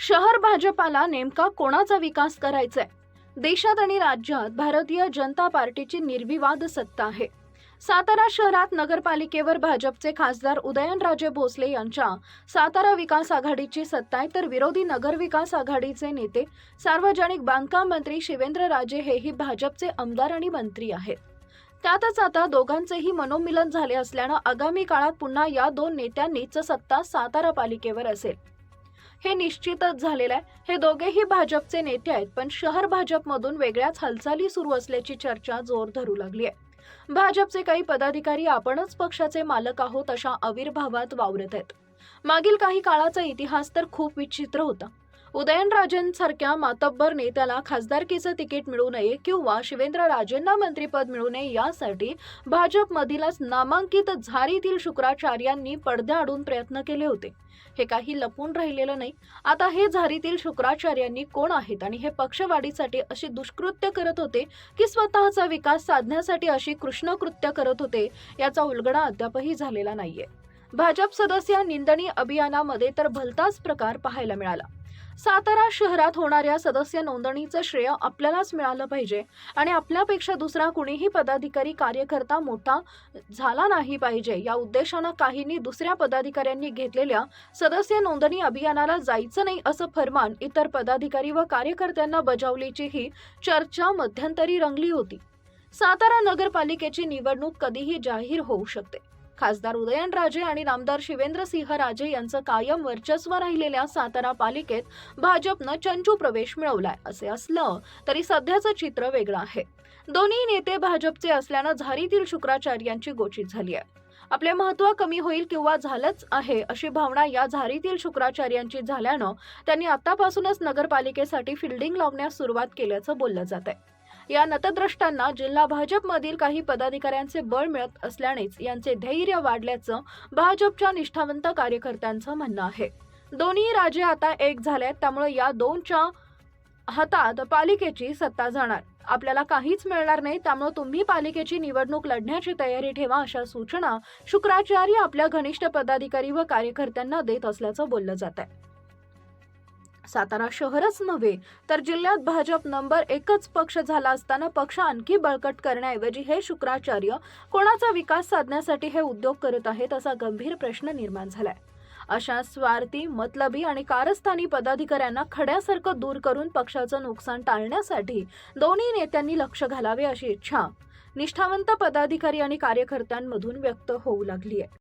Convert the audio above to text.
शहर भाजपाला नेमका कोणाचा विकास करायचा आहे देशात आणि राज्यात भारतीय जनता पार्टीची निर्विवाद सत्ता आहे. सातारा शहरात नगरपालिकेवर भाजपचे खासदार उदयनराजे भोसले यांच्या सातारा विकास आघाडीची सत्ता आहे तर विरोधी नगर विकास आघाडीचे नेते सार्वजनिक बांधकाम मंत्री शिवेंद्रराजे हेही भाजपचे आमदार आणि मंत्री आहेत. त्यातच आता दोघांचेही मनोमिलन झाले असल्यानं आगामी काळात पुन्हा या दोन नेत्यांनीच सत्ता सातारा पालिकेवर असेल. हे निश्चितच झालेलं आहे. हे दोघेही भाजपचे नेते आहेत पण शहर भाजपमधून वेगळ्याच हालचाली सुरू असल्याची चर्चा जोर धरू लागली आहे. भाजपचे काही पदाधिकारी आपणच पक्षाचे मालक आहोत अशा आविर्भावात वावरत आहेत. मागील काही काळाचा इतिहास तर खूप विचित्र होता. उदयनराजेंसारख्या मातब्बर नेत्याला खासदारकीचं तिकीट मिळू नये किंवा शिवेंद्रराजेंना मंत्रीपद मिळू नये यासाठी भाजपमधीलच नामांकित झारीतील शुक्राचार्यांनी पडद्याआडून प्रयत्न केले होते. हे काही लपून राहिलेलं नाही. आता हे झारीतील शुक्राचार्यांनी कोण आहेत आणि हे पक्षवाढीसाठी अशी दुष्कृत्य करत होते की स्वतःचा विकास साधण्यासाठी अशी कृष्णकृत्य करत होते याचा उलगडा अद्यापही झालेला नाहीये. भाजप सदस्य निंदणी अभियानामध्ये तर भलताच प्रकार पाहायला मिळाला. सातारा शहरात होणाऱ्या सदस्य नोंदणीचं श्रेय आपल्यालाच मिळालं पाहिजे आणि आपल्यापेक्षा दुसरा कुणीही पदाधिकारी कार्यकर्ता मोठा झाला नाही पाहिजे या उद्देशानं काहींनी दुसऱ्या पदाधिकाऱ्यांनी घेतलेल्या सदस्य नोंदणी अभियानाला जायचं नाही असं फरमान इतर पदाधिकारी व कार्यकर्त्यांना बजावल्याचीही चर्चा मध्यंतरी रंगली होती. सातारा नगरपालिकेची निवडणूक कधीही जाहीर होऊ शकते. खासदार उदयनराजे आणि नामदार शिवेंद्रसिंह राजे यांचं कायम वर्चस्व राहिलेल्या सातारा पालिकेत भाजपनं चंचू प्रवेश मिळवलाय असे असलं तरी सध्याचं चित्र वेगळं आहे. दोन्ही नेते भाजपचे असल्यानं झारीतील शुक्राचार्यांची गोचित झाली आहे. आपले महत्त्व कमी होईल किंवा झालंच आहे अशी भावना या झारीतील शुक्राचार्यांची झाल्यानं त्यांनी आतापासूनच नगरपालिकेसाठी फिल्डिंग लावण्यास सुरुवात केल्याचं बोललं जात आहे या नतद्रष्टांना जिल्हा भाजपमधील काही पदाधिकाऱ्यांचे बळ मिळत असल्यानेच यांचे धैर्य वाढल्याचं भाजपच्या निष्ठावंत कार्यकर्त्यांचं म्हणणं आहे. दोन्ही राजे आता एक झालेत त्यामुळे या दोनच्या हातात पालिकेची सत्ता जाणार. आपल्याला काहीच मिळणार नाही त्यामुळे तुम्ही पालिकेची निवडणूक लढण्याची तयारी ठेवा अशा सूचना शुक्राचार्य आपल्या घनिष्ठ पदाधिकारी व कार्यकर्त्यांना देत असल्याचं बोललं जात आहे सातारा शहरच नव्हे तर जिल्ह्यात भाजप नंबर एकच पक्ष झाला असताना पक्ष आणखी बळकट करण्याऐवजी हे शुक्राचार्य कोणाचा विकास साधण्यासाठी हे उद्योग करत आहेत असा गंभीर प्रश्न निर्माण झालाय. अशा स्वार्थी मतलबी आणि कारस्थानी पदाधिकाऱ्यांना खड्यासारखं दूर करून पक्षाचं नुकसान टाळण्यासाठी दोन्ही नेत्यांनी लक्ष घालावे अशी इच्छा निष्ठावंत पदाधिकारी आणि कार्यकर्त्यांमधून व्यक्त होऊ लागली आहे